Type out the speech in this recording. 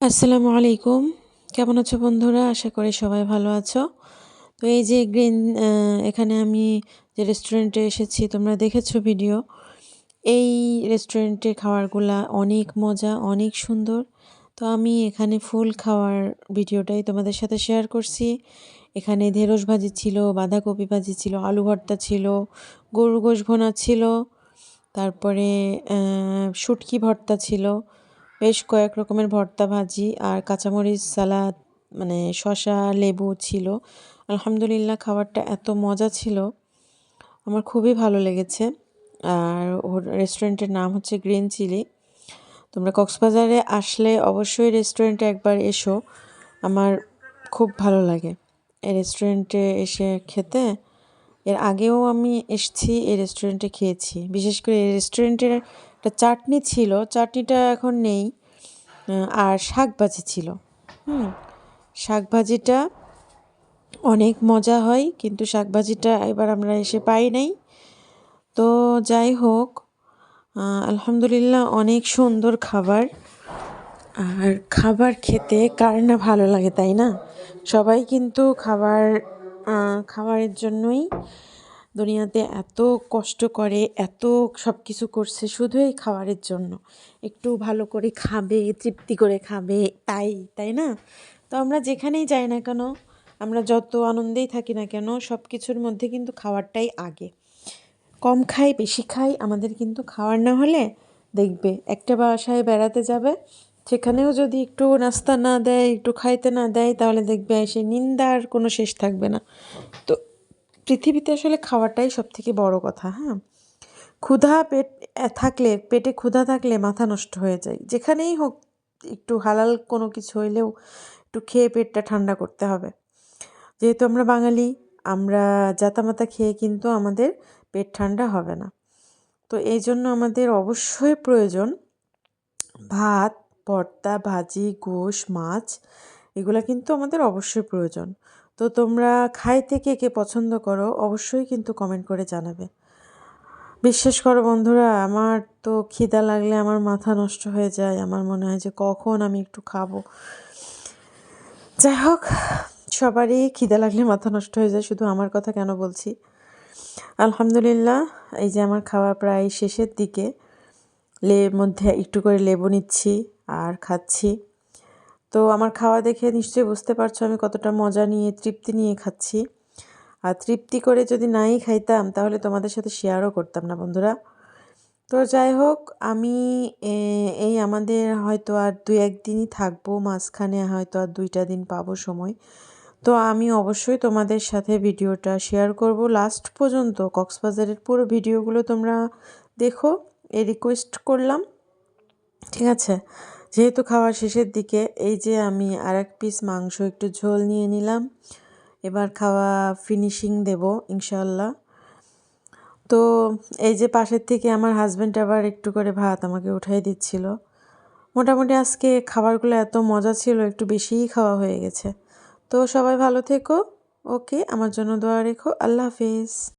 আসসালামু আলাইকুম। কেমন আছো বন্ধুরা? আশা করি সবাই ভালো আছো। তো এই যে গ্রিন এখানে আমি যে রেস্টুরেন্টে এসেছি, তোমরা দেখেছ ভিডিও এই রেস্টুরেন্টে খাবারগুলা অনেক মজা, অনেক সুন্দর। তো আমি এখানে ফুল খাওয়ার ভিডিওটাই তোমাদের সাথে শেয়ার করছি। এখানে ঢেঁড়স ভাজি ছিল, বাঁধাকপি ভাজি ছিল, আলু ভর্তা ছিল গরু গোশ ভোনা ছিল, তারপরে শুটকি ভর্তা ছিল। বেশ কয়েক রকমের ভর্তা ভাজি আর কাঁচামরিচ, সালাদ মানে শশা লেবু ছিল। আলহামদুলিল্লাহ খাবারটা এত মজা ছিল, আমার খুবই ভালো লেগেছে। আর ওর রেস্টুরেন্টের নাম হচ্ছে গ্রিন চিলি। তোমরা কক্সবাজারে আসলে অবশ্যই রেস্টুরেন্টে একবার এসো, আমার খুব ভালো লাগে। এই রেস্টুরেন্টে এসে খেতে, এর আগেও আমি এসছি, এই রেস্টুরেন্টে খেয়েছি। বিশেষ করে এই রেস্টুরেন্টের একটা চাটনি ছিল, চাটনিটা এখন নেই আর শাক ভাজি ছিল। হুম শাক ভাজিটা অনেক মজা হয়, কিন্তু শাক ভাজিটা এবার আমরা এসে পাই নাই। তো যাই হোক আলহামদুলিল্লাহ অনেক সুন্দর খাবার। আর খাবার খেতে কার না ভালো লাগে, তাই না? সবাই কিন্তু খাবার খাবারের জন্যই দুনিয়াতে এত কষ্ট করে, এত সব কিছু করছে শুধু এই খাবারের জন্য। একটু ভালো করে খাবে, তৃপ্তি করে খাবে, তাই তাই না? তো আমরা যেখানেই যাই না কেন, আমরা যত আনন্দেই থাকি না কেন সব কিছুর মধ্যে কিন্তু খাওয়ারটাই আগে। কম খাই, বেশি খাই, আমাদের কিন্তু খাওয়ার না হলে দেখবে, একটা বাসায় বেড়াতে যাবে, সেখানেও যদি একটু নাস্তা না দেয়, একটু খাইতে না দেয়, তাহলে দেখবে সে নিন্দার কোনো শেষ থাকবে না। তো পৃথিবীতে আসলে খাওয়াটাই সব থেকে বড় কথা হ্যাঁ? ক্ষুধা পেট থাকলে, পেটে ক্ষুধা থাকলে মাথা নষ্ট হয়ে যায়। যেখানেই হোক, একটু হালাল কোনো কিছু হইলেও একটু খেয়ে পেটটা ঠান্ডা করতে হবে। যেহেতু আমরা বাঙালি, আমরা জাতামাতা খেয়ে কিন্তু আমাদের পেট ঠান্ডা হবে না। তো এই জন্য আমাদের অবশ্যই প্রয়োজন ভাত, ভর্তা, ভাজি, গোশ, মাছ, এগুলো কিন্তু আমাদের অবশ্যই প্রয়োজন। তো তোমরা খাইতে কে কে পছন্দ করো অবশ্যই কিন্তু কমেন্ট করে জানাবে। বিশ্বাস করো বন্ধুরা, আমার তো খিদা লাগলে আমার মাথা নষ্ট হয়ে যায়, আমার মনে হয় যে কখন আমি একটু খাব। যাই হোক সবারই খিদা লাগলে মাথা নষ্ট হয়ে যায়, শুধু আমার কথা কেন বলছি? আলহামদুলিল্লাহ, এই যে আমার খাওয়া প্রায় শেষের দিকে, লে, মধ্যে একটু করে লেবু নিচ্ছি আর খাচ্ছি। তো আমার খাওয়া দেখে নিশ্চয়ই বুঝতে পারছ আমি কতটা মজা নিয়ে, তৃপ্তি নিয়ে খাচ্ছি। আর তৃপ্তি করে যদি নাই খাইতাম, তাহলে তোমাদের সাথে শেয়ারও করতাম না বন্ধুরা। তো যাই হোক, আমি এই আমাদের হয়তো আর দু একদিনই থাকব, মাঝখানে হয়তো আর দুইটা দিন পাবো সময়। তো আমি অবশ্যই তোমাদের সাথে ভিডিওটা শেয়ার করব। লাস্ট পর্যন্ত কক্সবাজারের পুরো ভিডিওগুলো তোমরা দেখো, এ রিকোয়েস্ট করলাম। ঠিক আছে? যেহেতু খাওয়ার শেষের দিকে, এই যে আমি আর এক পিস মাংস একটু ঝোল নিয়ে নিলাম। এবার খাওয়া ফিনিশিং দেব ইনশাল্লাহ তো এই যে পাশের থেকে আমার হাজব্যান্ড আবার একটু করে ভাত আমাকে উঠাই দিচ্ছিল। মোটামুটি আজকে খাবারগুলো এত মজা ছিল, একটু বেশিই খাওয়া হয়ে গেছে। তো সবাই ভালো থেকো, ওকে, আমার জন্য দোয়া রেখো, আল্লাহ হাফিজ।